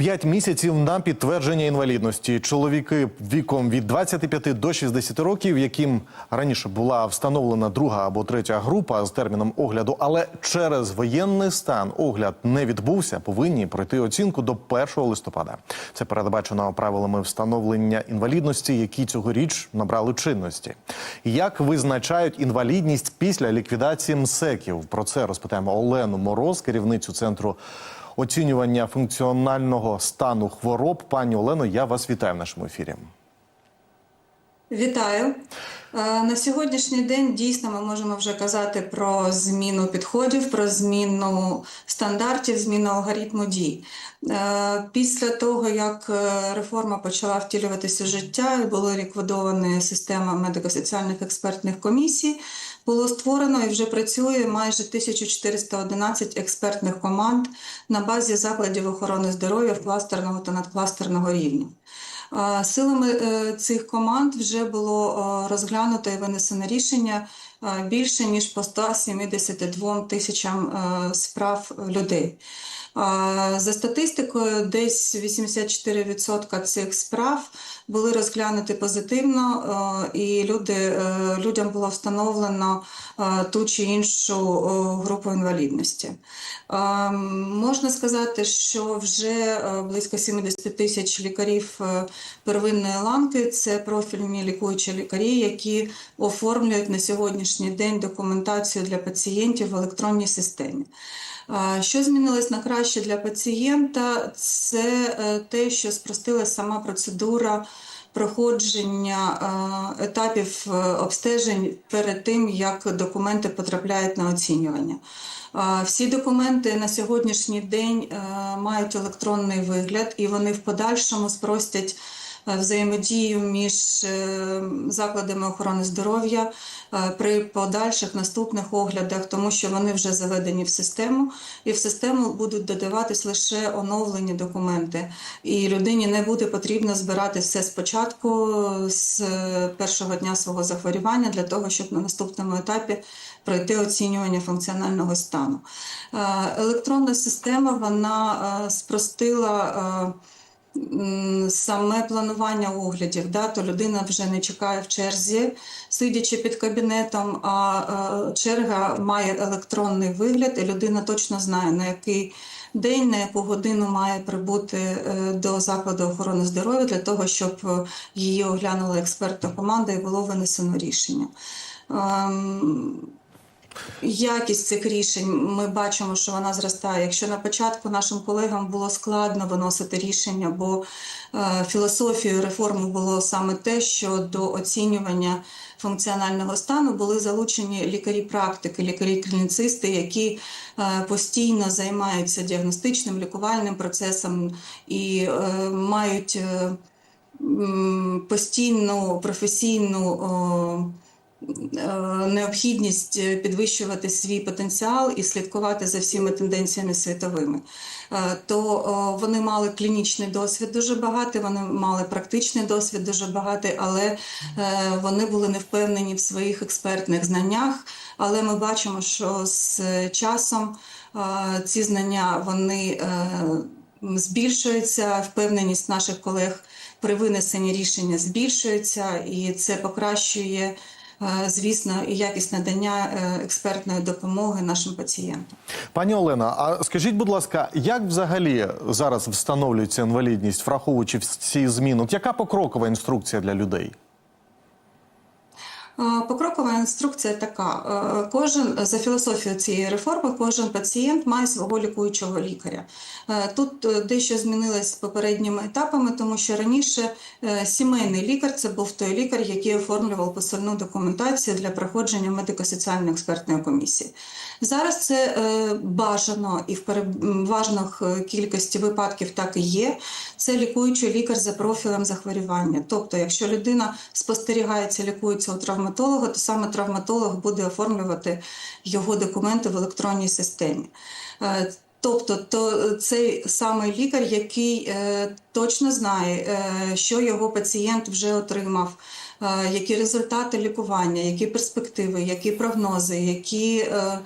П'ять місяців на підтвердження інвалідності. Чоловіки віком від 25 до 60 років, яким раніше була встановлена друга або третя група з терміном огляду, але через воєнний стан огляд не відбувся, повинні пройти оцінку до 1 листопада. Це передбачено правилами встановлення інвалідності, які цьогоріч набрали чинності. Як визначають інвалідність після ліквідації МСЕКів? Про це розпитаємо Олену Мороз, керівницю центру оцінювання функціонального стану хвороб. Пані Олено, я вас вітаю в нашому ефірі. Вітаю. Е, На сьогоднішній день дійсно ми можемо вже казати про зміну підходів, про зміну стандартів, зміну алгоритму дій. Е, Після того, як е, реформа почала втілюватися в життя і була ліквідована система медико-соціальних експертних комісій, було створено і вже працює майже 1411 експертних команд на базі закладів охорони здоров'я в кластерного та надкластерного рівня. Е, Силами е, цих команд вже було е, розглянуто і винесено рішення більше ніж по 172 тисячам е, справ людей. За статистикою, десь 84% цих справ були розглянуті позитивно, е, і люди, е, людям було встановлено ту чи іншу групу інвалідності. Можна сказати, що вже близько 70 тисяч лікарів первинної ланки це профільні лікуючі лікарі, які оформлюють на сьогоднішній день документацію для пацієнтів в електронній системі. Що змінилось на краще для пацієнта? Це е, те, що спростилася сама процедура проходження етапів е, обстежень перед тим, як документи потрапляють на оцінювання. Всі документи на сьогоднішній день е, мають електронний вигляд, і вони в подальшому спростять взаємодію між е, закладами охорони здоров'я е, при подальших наступних оглядах, тому що вони вже заведені в систему, і в систему будуть додаватись лише оновлені документи. І людині не буде потрібно збирати все спочатку з е, першого дня свого захворювання для того, щоб на наступному етапі пройти оцінювання функціонального стану. Е, Електронна система вона е, спростила. Саме планування оглядів, да, то людина вже не чекає в черзі, сидячи під кабінетом, а е, черга має електронний вигляд, і людина точно знає, на який день, на яку годину має прибути е, до закладу охорони здоров'я для того, щоб е, її оглянула експертна команда і було винесено рішення. Якість цих рішень ми бачимо, що вона зростає. Якщо на початку нашим колегам було складно виносити рішення, бо е, філософією реформи було саме те, що до оцінювання функціонального стану були залучені лікарі-практики, лікарі-клініцисти, які е, постійно займаються діагностичним лікувальним процесом і е, мають постійну професійну. Е, необхідність е, підвищувати свій потенціал і слідкувати за всіма тенденціями світовими, Е, то вони мали клінічний досвід дуже багатий, вони мали практичний досвід дуже багатий, але вони були не впевнені в своїх експертних знаннях. Але ми бачимо, що з часом ці знання вони збільшуються, впевненість наших колег при винесенні рішення збільшується, і це покращує. Е, Звісно, і якість надання е, експертної допомоги нашим пацієнтам. Пані Олена, а скажіть, будь ласка, як взагалі зараз встановлюється інвалідність, враховуючи всі зміни? Яка покрокова інструкція для людей? Е, Покрокова інструкція така: Е, кожен за філософією цієї реформи, кожен пацієнт має свого лікуючого лікаря. Е, Тут е, дещо змінилось з попередніми етапами, тому що раніше е, сімейний лікар це був той лікар, який оформлював посильну документацію для проходження медико-соціальної експертної комісії. Зараз це е, бажано і в переважних е, кількості випадків так і є. Це лікуючий лікар за профілем захворювання. Тобто, якщо людина спостерігається, лікується у травматолога, то саме травматолог буде оформлювати його документи в електронній системі. Е, Тобто, то цей самий лікар, який е, точно знає, е, що його пацієнт вже отримав, е, які результати лікування, які перспективи, які прогнози, які е,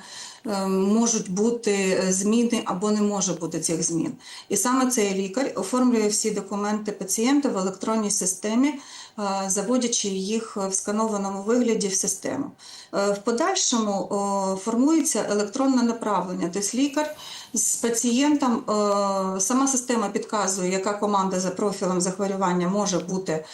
е, можуть бути зміни або не може бути цих змін. І саме цей лікар оформлює всі документи пацієнта в електронній системі, заводячи їх в сканованому вигляді в систему. Е, В подальшому формується електронне направлення, тобто лікар з пацієнтом, е, сама система підказує, яка команда за профілем захворювання може бути е,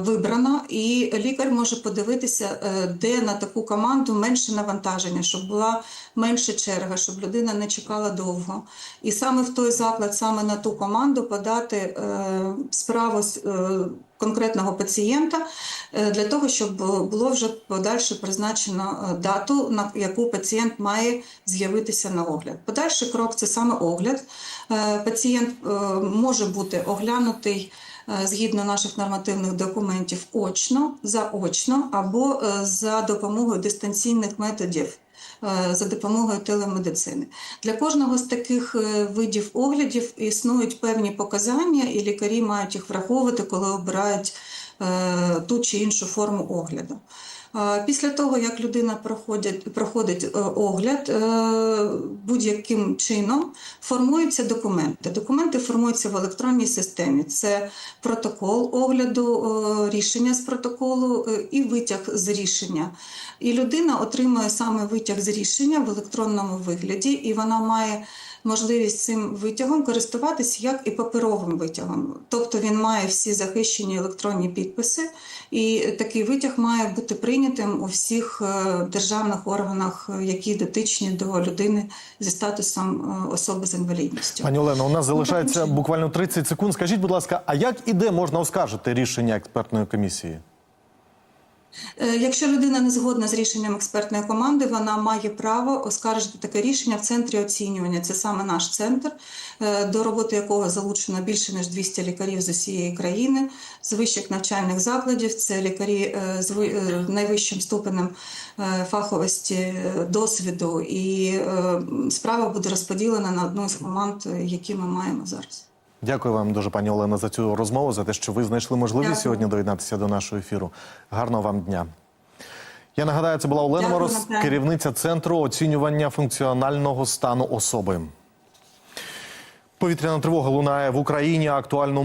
вибрана, і лікар може подивитися, е, де на таку команду менше навантаження, щоб була менша черга, щоб людина не чекала довго. І саме в той заклад, саме на ту команду подати е, справу з е, конкретного пацієнта е, для того, щоб було вже подальше призначено е, дату, на яку пацієнт має з'явитися на огляд. Подальший крок це саме огляд. Е, Пацієнт е, може бути оглянутий е, згідно наших нормативних документів очно, заочно або е, за допомогою дистанційних методів. е, За допомогою телемедицини для кожного з таких е, видів оглядів існують певні показання, і лікарі мають їх враховувати, коли обирають е, ту чи іншу форму огляду. Після того, як людина проходить, проходить е, огляд, е, будь-яким чином формуються документи. Документи формуються в електронній системі. Це протокол огляду, е, рішення з протоколу і витяг з рішення. І людина отримує саме витяг з рішення в електронному вигляді, і вона має можливість цим витягом користуватись як і паперовим витягом. Тобто він має всі захищені електронні підписи, і такий витяг має бути прийнятим у всіх е, державних органах, е, які дотичні до людини зі статусом е, особи з інвалідністю. Пані Олено, у нас залишається буквально 30 секунд. Скажіть, будь ласка, а як і де можна оскаржити рішення експертної комісії? Е, Якщо людина не згодна з рішенням експертної команди, вона має право оскаржити таке рішення в центрі оцінювання. Це саме наш центр, е, до роботи якого залучено більше ніж 200 лікарів з усієї країни, з вищих навчальних закладів. Це лікарі е, з найвищим ступенем фаховості, досвіду, і справа буде розподілена на одну з команд, які ми маємо зараз. Дякую вам дуже, пані Олено, за цю розмову, за те, що ви знайшли можливість Дякую. сьогодні доєднатися до нашого ефіру. Гарного вам дня. Я нагадаю, це була Олена Дякую, Мороз, Наталя. керівниця центру оцінювання функціонального стану особи. Повітряна тривога лунає в Україні. Актуальну